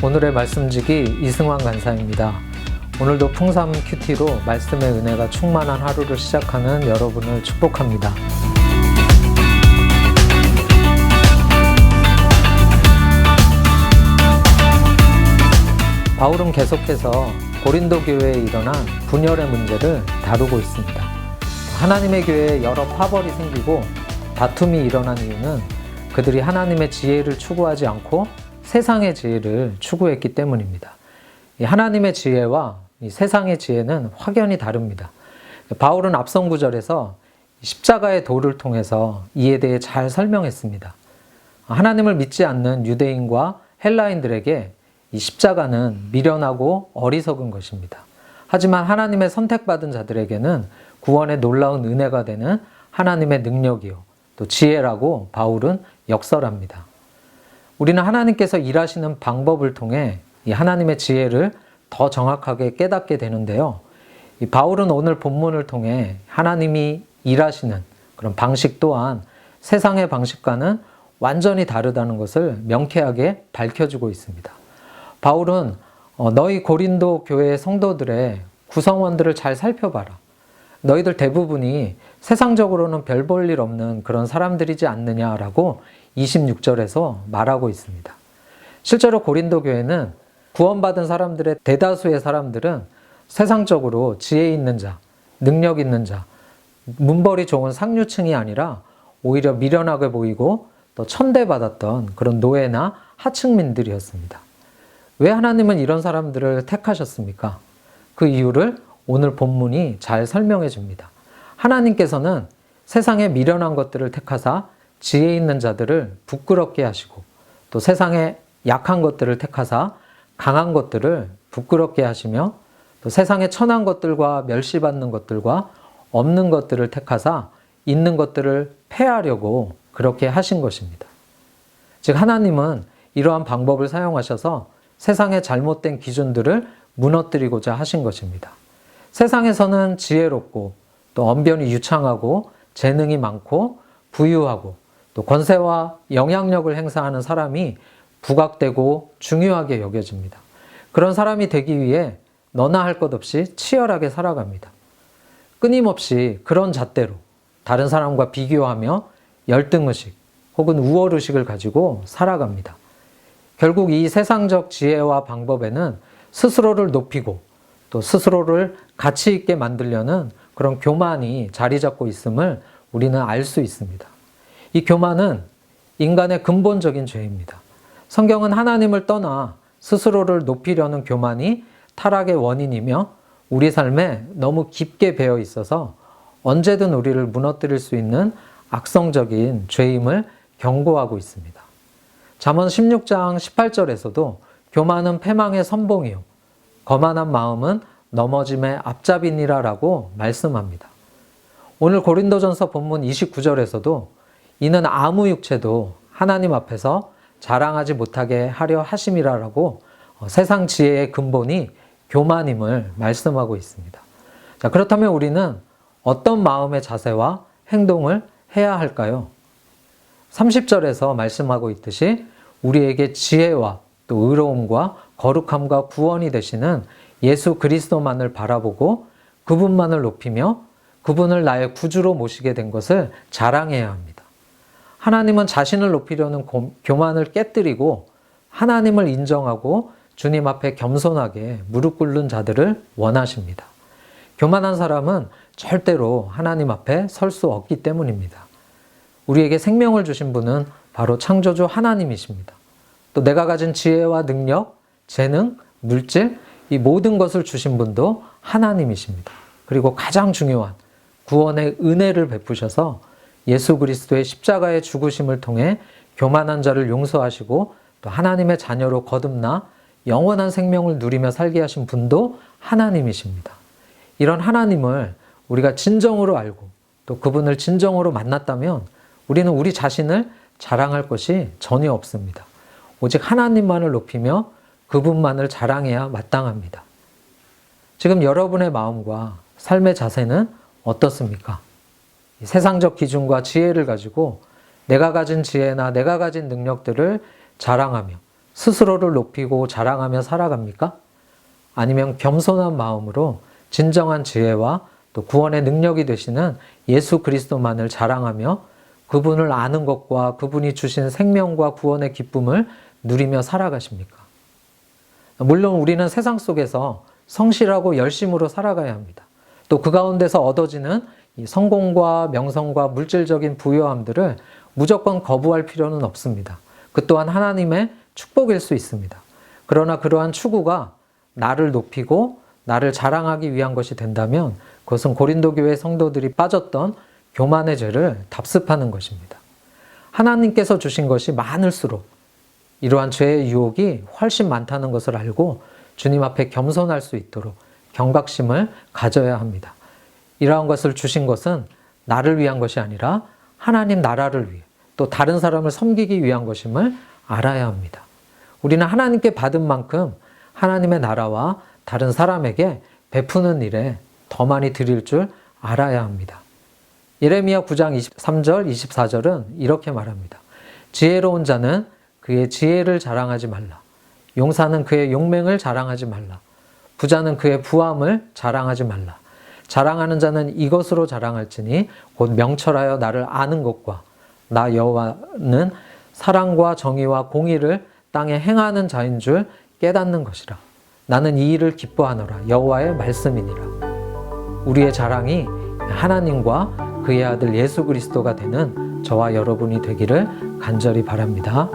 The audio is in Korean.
오늘의 말씀지기 이승환 간사입니다. 오늘도 풍삼 큐티로 말씀의 은혜가 충만한 하루를 시작하는 여러분을 축복합니다. 바울은 계속해서 고린도 교회에 일어난 분열의 문제를 다루고 있습니다. 하나님의 교회에 여러 파벌이 생기고 다툼이 일어난 이유는 그들이 하나님의 지혜를 추구하지 않고 세상의 지혜를 추구했기 때문입니다. 이 하나님의 지혜와 이 세상의 지혜는 확연히 다릅니다. 바울은 앞선 구절에서 십자가의 도를 통해서 이에 대해 잘 설명했습니다. 하나님을 믿지 않는 유대인과 헬라인들에게 이 십자가는 미련하고 어리석은 것입니다. 하지만 하나님의 선택받은 자들에게는 구원의 놀라운 은혜가 되는 하나님의 능력이요. 또 지혜라고 바울은 역설합니다. 우리는 하나님께서 일하시는 방법을 통해 이 하나님의 지혜를 더 정확하게 깨닫게 되는데요. 이 바울은 오늘 본문을 통해 하나님이 일하시는 그런 방식 또한 세상의 방식과는 완전히 다르다는 것을 명쾌하게 밝혀주고 있습니다. 바울은 어, 너희 고린도 교회 성도들의 구성원들을 잘 살펴봐라. 너희들 대부분이 세상적으로는 별 볼 일 없는 그런 사람들이지 않느냐라고 26절에서 말하고 있습니다. 실제로 고린도 교회는 구원받은 사람들의 대다수의 사람들은 세상적으로 지혜 있는 자, 능력 있는 자, 문벌이 좋은 상류층이 아니라 오히려 미련하게 보이고 또 천대받았던 그런 노예나 하층민들이었습니다. 왜 하나님은 이런 사람들을 택하셨습니까? 그 이유를 오늘 본문이 잘 설명해 줍니다. 하나님께서는 세상의 미련한 것들을 택하사 지혜 있는 자들을 부끄럽게 하시고 또 세상의 약한 것들을 택하사 강한 것들을 부끄럽게 하시며 또 세상의 천한 것들과 멸시받는 것들과 없는 것들을 택하사 있는 것들을 폐하려고 그렇게 하신 것입니다. 즉 하나님은 이러한 방법을 사용하셔서 세상의 잘못된 기준들을 무너뜨리고자 하신 것입니다. 세상에서는 지혜롭고 또 언변이 유창하고 재능이 많고 부유하고 또 권세와 영향력을 행사하는 사람이 부각되고 중요하게 여겨집니다. 그런 사람이 되기 위해 너나 할 것 없이 치열하게 살아갑니다. 끊임없이 그런 잣대로 다른 사람과 비교하며 열등의식 혹은 우월의식을 가지고 살아갑니다. 결국 이 세상적 지혜와 방법에는 스스로를 높이고 또 스스로를 가치 있게 만들려는 그런 교만이 자리 잡고 있음을 우리는 알 수 있습니다. 이 교만은 인간의 근본적인 죄입니다. 성경은 하나님을 떠나 스스로를 높이려는 교만이 타락의 원인이며 우리 삶에 너무 깊게 배어 있어서 언제든 우리를 무너뜨릴 수 있는 악성적인 죄임을 경고하고 있습니다. 잠언 16장 18절에서도 교만은 패망의 선봉이요 거만한 마음은 넘어짐의 앞잡이니라라고 말씀합니다. 오늘 고린도전서 본문 29절에서도 이는 아무 육체도 하나님 앞에서 자랑하지 못하게 하려 하심이라라고 어, 세상 지혜의 근본이 교만임을 말씀하고 있습니다. 자, 그렇다면 우리는 어떤 마음의 자세와 행동을 해야 할까요? 30절에서 말씀하고 있듯이 우리에게 지혜와 또 의로움과 거룩함과 구원이 되시는 예수 그리스도만을 바라보고 그분만을 높이며 그분을 나의 구주로 모시게 된 것을 자랑해야 합니다. 하나님은 자신을 높이려는 교만을 깨뜨리고 하나님을 인정하고 주님 앞에 겸손하게 무릎 꿇는 자들을 원하십니다. 교만한 사람은 절대로 하나님 앞에 설 수 없기 때문입니다. 우리에게 생명을 주신 분은 바로 창조주 하나님이십니다. 또 내가 가진 지혜와 능력, 재능, 물질, 이 모든 것을 주신 분도 하나님이십니다. 그리고 가장 중요한 구원의 은혜를 베푸셔서 예수 그리스도의 십자가의 죽으심을 통해 교만한 자를 용서하시고 또 하나님의 자녀로 거듭나 영원한 생명을 누리며 살게 하신 분도 하나님이십니다. 이런 하나님을 우리가 진정으로 알고 또 그분을 진정으로 만났다면 우리는 우리 자신을 자랑할 것이 전혀 없습니다. 오직 하나님만을 높이며 그분만을 자랑해야 마땅합니다. 지금 여러분의 마음과 삶의 자세는 어떻습니까? 세상적 기준과 지혜를 가지고 내가 가진 지혜나 내가 가진 능력들을 자랑하며 스스로를 높이고 자랑하며 살아갑니까? 아니면 겸손한 마음으로 진정한 지혜와 또 구원의 능력이 되시는 예수 그리스도만을 자랑하며 그분을 아는 것과 그분이 주신 생명과 구원의 기쁨을 누리며 살아가십니까? 물론 우리는 세상 속에서 성실하고 열심으로 살아가야 합니다. 또 그 가운데서 얻어지는 이 성공과 명성과 물질적인 부요함들을 무조건 거부할 필요는 없습니다. 그 또한 하나님의 축복일 수 있습니다. 그러나 그러한 추구가 나를 높이고 나를 자랑하기 위한 것이 된다면 그것은 고린도 교회 성도들이 빠졌던 교만의 죄를 답습하는 것입니다. 하나님께서 주신 것이 많을수록 이러한 죄의 유혹이 훨씬 많다는 것을 알고 주님 앞에 겸손할 수 있도록 경각심을 가져야 합니다. 이러한 것을 주신 것은 나를 위한 것이 아니라 하나님 나라를 위해 또 다른 사람을 섬기기 위한 것임을 알아야 합니다. 우리는 하나님께 받은 만큼 하나님의 나라와 다른 사람에게 베푸는 일에 더 많이 드릴 줄 알아야 합니다. 예레미야 9장 23절, 24절은 이렇게 말합니다. 지혜로운 자는 그의 지혜를 자랑하지 말라. 용사는 그의 용맹을 자랑하지 말라. 부자는 그의 부함을 자랑하지 말라. 자랑하는 자는 이것으로 자랑할지니 곧 명철하여 나를 아는 것과 나 여호와는 사랑과 정의와 공의를 땅에 행하는 자인 줄 깨닫는 것이라. 나는 이 일을 기뻐하노라. 여호와의 말씀이니라. 우리의 자랑이 하나님과 그의 아들 예수 그리스도가 되는 저와 여러분이 되기를 간절히 바랍니다.